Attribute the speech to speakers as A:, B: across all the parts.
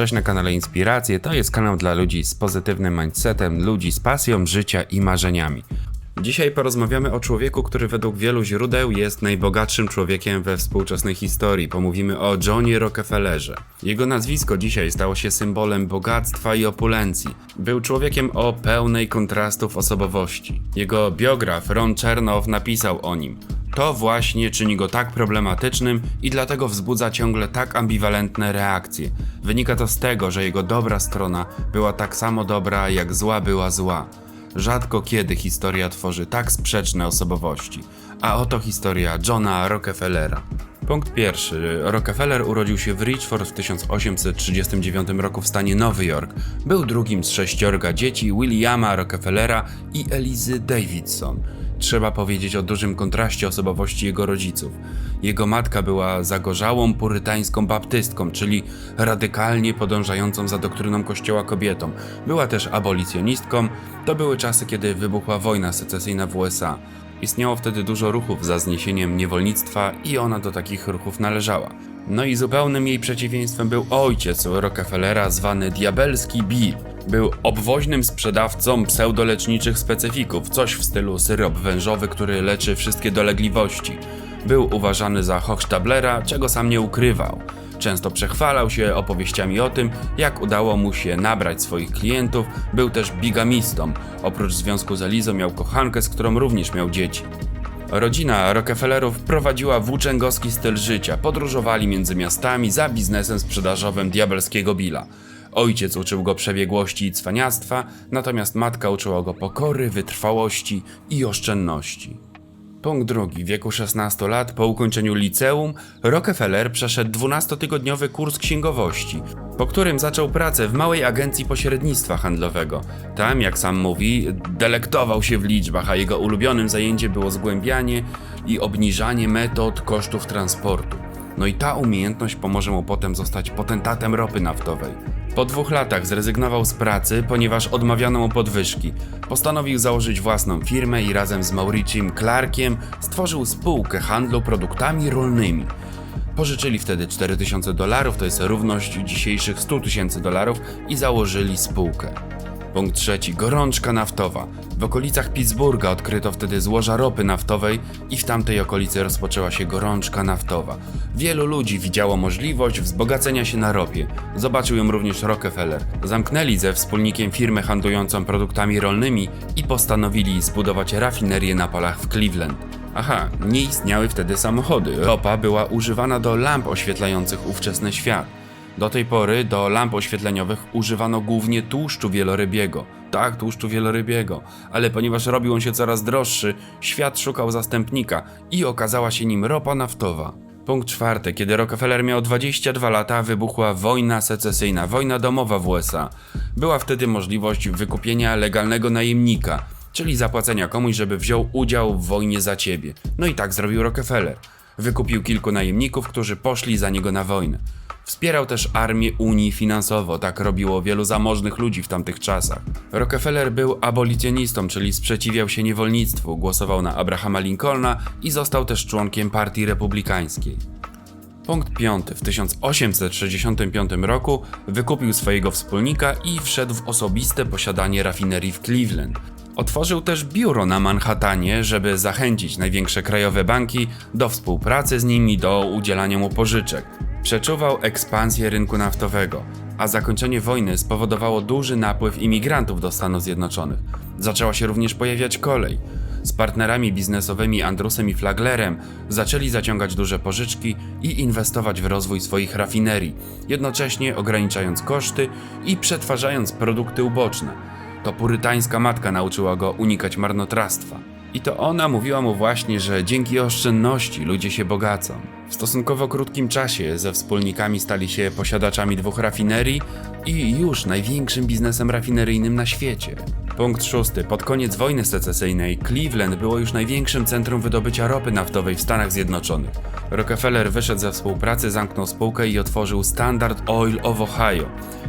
A: Cześć na kanale Inspiracje. To jest kanał dla ludzi z pozytywnym mindsetem, ludzi z pasją życia i marzeniami. Dzisiaj porozmawiamy o człowieku, który według wielu źródeł jest najbogatszym człowiekiem we współczesnej historii. Pomówimy o Johnie Rockefellerze. Jego nazwisko dzisiaj stało się symbolem bogactwa i opulencji. Był człowiekiem o pełnej kontrastów osobowości. Jego biograf Ron Chernow napisał o nim. To właśnie czyni go tak problematycznym i dlatego wzbudza ciągle tak ambiwalentne reakcje. Wynika to z tego, że jego dobra strona była tak samo dobra, jak zła była zła. Rzadko kiedy historia tworzy tak sprzeczne osobowości. A oto historia Johna Rockefellera. Punkt pierwszy. Rockefeller urodził się w Richford w 1839 roku w stanie Nowy Jork. Był drugim z sześciorga dzieci Williama Rockefellera i Elizy Davidson. Trzeba powiedzieć o dużym kontraście osobowości jego rodziców. Jego matka była zagorzałą purytańską baptystką, czyli radykalnie podążającą za doktryną kościoła kobietą. Była też abolicjonistką. To były czasy, kiedy wybuchła wojna secesyjna w USA. Istniało wtedy dużo ruchów za zniesieniem niewolnictwa i ona do takich ruchów należała. No i zupełnym jej przeciwieństwem był ojciec Rockefellera zwany Diabelski Bill. Był obwoźnym sprzedawcą pseudoleczniczych specyfików, coś w stylu syrop wężowy, który leczy wszystkie dolegliwości. Był uważany za Hochstablera, czego sam nie ukrywał. Często przechwalał się opowieściami o tym, jak udało mu się nabrać swoich klientów, był też bigamistą. Oprócz związku z Elizą miał kochankę, z którą również miał dzieci. Rodzina Rockefellerów prowadziła włóczęgowski styl życia, podróżowali między miastami za biznesem sprzedażowym diabelskiego Billa. Ojciec uczył go przebiegłości i cwaniactwa, natomiast matka uczyła go pokory, wytrwałości i oszczędności. Punkt drugi. W wieku 16 lat, po ukończeniu liceum, Rockefeller przeszedł 12-tygodniowy kurs księgowości, po którym zaczął pracę w małej agencji pośrednictwa handlowego. Tam, jak sam mówi, delektował się w liczbach, a jego ulubionym zajęciem było zgłębianie i obniżanie metod kosztów transportu. No i ta umiejętność pomoże mu potem zostać potentatem ropy naftowej. Po dwóch latach zrezygnował z pracy, ponieważ odmawiano mu podwyżki. Postanowił założyć własną firmę i razem z Mauriciem Clarkiem stworzył spółkę handlu produktami rolnymi. Pożyczyli wtedy 4000 dolarów, to jest równość dzisiejszych 100 tysięcy dolarów i założyli spółkę. Punkt trzeci. Gorączka naftowa. W okolicach Pittsburgha odkryto wtedy złoża ropy naftowej i w tamtej okolicy rozpoczęła się gorączka naftowa. Wielu ludzi widziało możliwość wzbogacenia się na ropie. Zobaczył ją również Rockefeller. Zamknęli ze wspólnikiem firmę handlującą produktami rolnymi i postanowili zbudować rafinerię na polach w Cleveland. Aha, nie istniały wtedy samochody. Ropa była używana do lamp oświetlających ówczesny świat. Do tej pory do lamp oświetleniowych używano głównie tłuszczu wielorybiego. Tak, tłuszczu wielorybiego, ale ponieważ robił on się coraz droższy, świat szukał zastępnika i okazała się nim ropa naftowa. Punkt czwarty. Kiedy Rockefeller miał 22 lata, wybuchła wojna secesyjna, wojna domowa w USA. Była wtedy możliwość wykupienia legalnego najemnika, czyli zapłacenia komuś, żeby wziął udział w wojnie za ciebie. No i tak zrobił Rockefeller. Wykupił kilku najemników, którzy poszli za niego na wojnę. Wspierał też armię Unii finansowo, tak robiło wielu zamożnych ludzi w tamtych czasach. Rockefeller był abolicjonistą, czyli sprzeciwiał się niewolnictwu, głosował na Abrahama Lincolna i został też członkiem Partii Republikańskiej. Punkt 5. W 1865 roku wykupił swojego wspólnika i wszedł w osobiste posiadanie rafinerii w Cleveland. Otworzył też biuro na Manhattanie, żeby zachęcić największe krajowe banki do współpracy z nimi do udzielania mu pożyczek. Przeczuwał ekspansję rynku naftowego, a zakończenie wojny spowodowało duży napływ imigrantów do Stanów Zjednoczonych. Zaczęła się również pojawiać kolej. Z partnerami biznesowymi Andrusem i Flaglerem zaczęli zaciągać duże pożyczki i inwestować w rozwój swoich rafinerii, jednocześnie ograniczając koszty i przetwarzając produkty uboczne. To purytańska matka nauczyła go unikać marnotrawstwa. I to ona mówiła mu właśnie, że dzięki oszczędności ludzie się bogacą. W stosunkowo krótkim czasie ze wspólnikami stali się posiadaczami dwóch rafinerii i już największym biznesem rafineryjnym na świecie. Punkt szósty. Pod koniec wojny secesyjnej Cleveland było już największym centrum wydobycia ropy naftowej w Stanach Zjednoczonych. Rockefeller wyszedł ze współpracy, zamknął spółkę i otworzył Standard Oil of Ohio.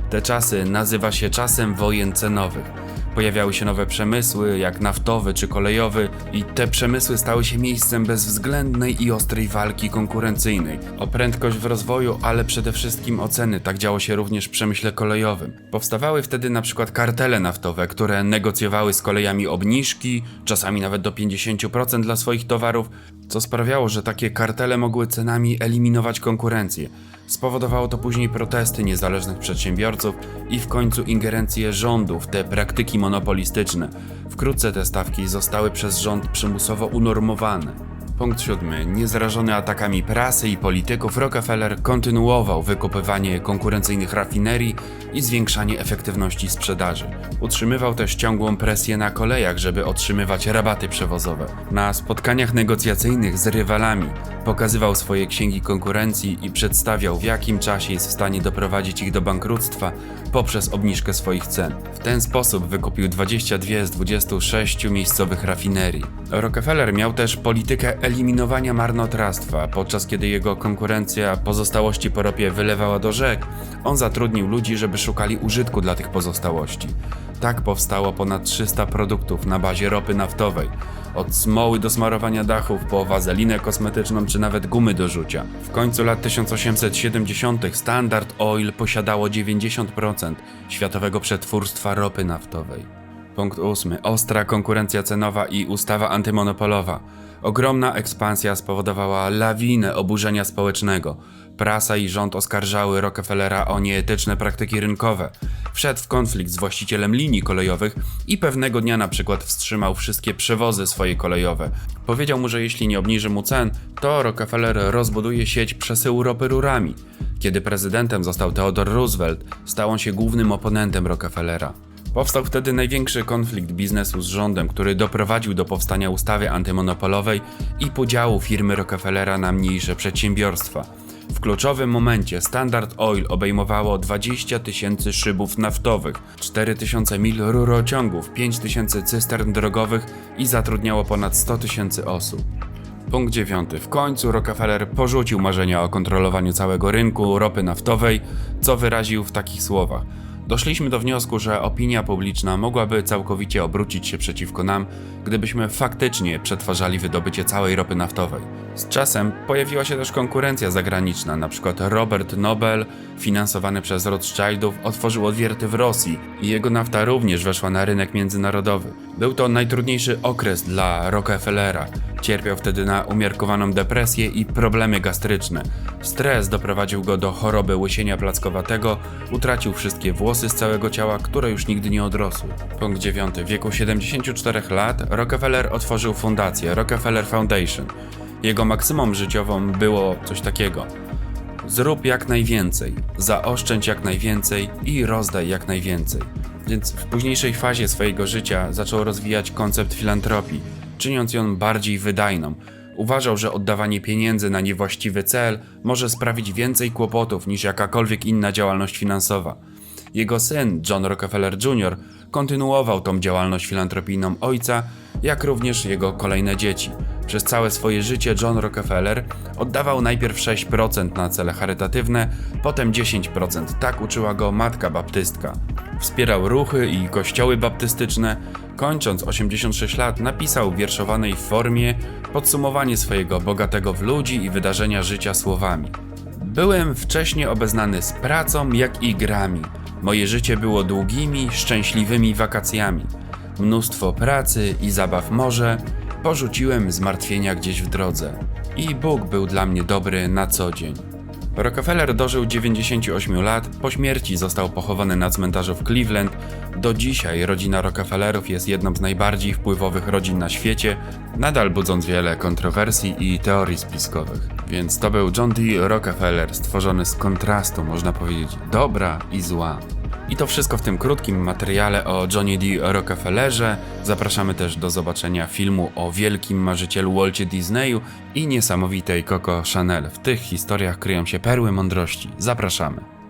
A: Te czasy nazywa się czasem wojen cenowych. Pojawiały się nowe przemysły, jak naftowy czy kolejowy, i te przemysły stały się miejscem bezwzględnej i ostrej walki konkurencyjnej. O prędkość w rozwoju, ale przede wszystkim o ceny, tak działo się również w przemyśle kolejowym. Powstawały wtedy na przykład kartele naftowe, które negocjowały z kolejami obniżki, czasami nawet do 50% dla swoich towarów, co sprawiało, że takie kartele mogły cenami eliminować konkurencję. Spowodowało to później protesty niezależnych przedsiębiorców i w końcu ingerencję rządu w te praktyki monopolistyczne. Wkrótce te stawki zostały przez rząd przymusowo unormowane. Punkt siódmy. Niezrażony atakami prasy i polityków, Rockefeller kontynuował wykupywanie konkurencyjnych rafinerii i zwiększanie efektywności sprzedaży. Utrzymywał też ciągłą presję na kolejach, żeby otrzymywać rabaty przewozowe. Na spotkaniach negocjacyjnych z rywalami pokazywał swoje księgi konkurencji i przedstawiał, w jakim czasie jest w stanie doprowadzić ich do bankructwa poprzez obniżkę swoich cen. W ten sposób wykupił 22 z 26 miejscowych rafinerii. Rockefeller miał też politykę eliminowania marnotrawstwa, podczas kiedy jego konkurencja pozostałości po ropie wylewała do rzek, on zatrudnił ludzi, żeby szukali użytku dla tych pozostałości. Tak powstało ponad 300 produktów na bazie ropy naftowej. Od smoły do smarowania dachów, po wazelinę kosmetyczną czy nawet gumy do rzucia. W końcu lat 1870 Standard Oil posiadało 90% światowego przetwórstwa ropy naftowej. Punkt ósmy. Ostra konkurencja cenowa i ustawa antymonopolowa. Ogromna ekspansja spowodowała lawinę oburzenia społecznego. Prasa i rząd oskarżały Rockefellera o nieetyczne praktyki rynkowe. Wszedł w konflikt z właścicielem linii kolejowych i pewnego dnia na przykład wstrzymał wszystkie przewozy swoje kolejowe. Powiedział mu, że jeśli nie obniży mu cen, to Rockefeller rozbuduje sieć przesyłu ropy rurami. Kiedy prezydentem został Theodore Roosevelt, stał on się głównym oponentem Rockefellera. Powstał wtedy największy konflikt biznesu z rządem, który doprowadził do powstania ustawy antymonopolowej i podziału firmy Rockefellera na mniejsze przedsiębiorstwa. W kluczowym momencie Standard Oil obejmowało 20 tysięcy szybów naftowych, 4 tysiące mil rurociągów, 5 tysięcy cystern drogowych i zatrudniało ponad 100 tysięcy osób. Punkt 9. W końcu Rockefeller porzucił marzenia o kontrolowaniu całego rynku ropy naftowej, co wyraził w takich słowach. Doszliśmy do wniosku, że opinia publiczna mogłaby całkowicie obrócić się przeciwko nam, gdybyśmy faktycznie przetwarzali wydobycie całej ropy naftowej. Z czasem pojawiła się też konkurencja zagraniczna, na przykład Robert Nobel, finansowany przez Rothschildów, otworzył odwierty w Rosji i jego nafta również weszła na rynek międzynarodowy. Był to najtrudniejszy okres dla Rockefellera. Cierpiał wtedy na umiarkowaną depresję i problemy gastryczne. Stres doprowadził go do choroby łysienia plackowatego, utracił wszystkie włosy z całego ciała, które już nigdy nie odrosły. Punkt 9. W wieku 74 lat Rockefeller otworzył fundację Rockefeller Foundation. Jego maksymum życiową było coś takiego. Zrób jak najwięcej, zaoszczędź jak najwięcej i rozdaj jak najwięcej. Więc w późniejszej fazie swojego życia zaczął rozwijać koncept filantropii, czyniąc ją bardziej wydajną. Uważał, że oddawanie pieniędzy na niewłaściwy cel może sprawić więcej kłopotów niż jakakolwiek inna działalność finansowa. Jego syn, John Rockefeller Jr., kontynuował tą działalność filantropijną ojca, jak również jego kolejne dzieci. Przez całe swoje życie John Rockefeller oddawał najpierw 6% na cele charytatywne, potem 10%. Tak uczyła go matka baptystka. Wspierał ruchy i kościoły baptystyczne. Kończąc 86 lat, napisał w wierszowanej formie podsumowanie swojego bogatego w ludzi i wydarzenia życia słowami. Byłem wcześniej obeznany z pracą, jak i grami. Moje życie było długimi, szczęśliwymi wakacjami. Mnóstwo pracy i zabaw morze porzuciłem zmartwienia gdzieś w drodze. I Bóg był dla mnie dobry na co dzień. Rockefeller dożył 98 lat, po śmierci został pochowany na cmentarzu w Cleveland. Do dzisiaj rodzina Rockefellerów jest jedną z najbardziej wpływowych rodzin na świecie, nadal budząc wiele kontrowersji i teorii spiskowych. Więc to był John D. Rockefeller, stworzony z kontrastu, można powiedzieć, dobra i zła. I to wszystko w tym krótkim materiale o Johnny D. Rockefellerze. Zapraszamy też do zobaczenia filmu o wielkim marzycielu Walcie Disneyu i niesamowitej Coco Chanel. W tych historiach kryją się perły mądrości. Zapraszamy.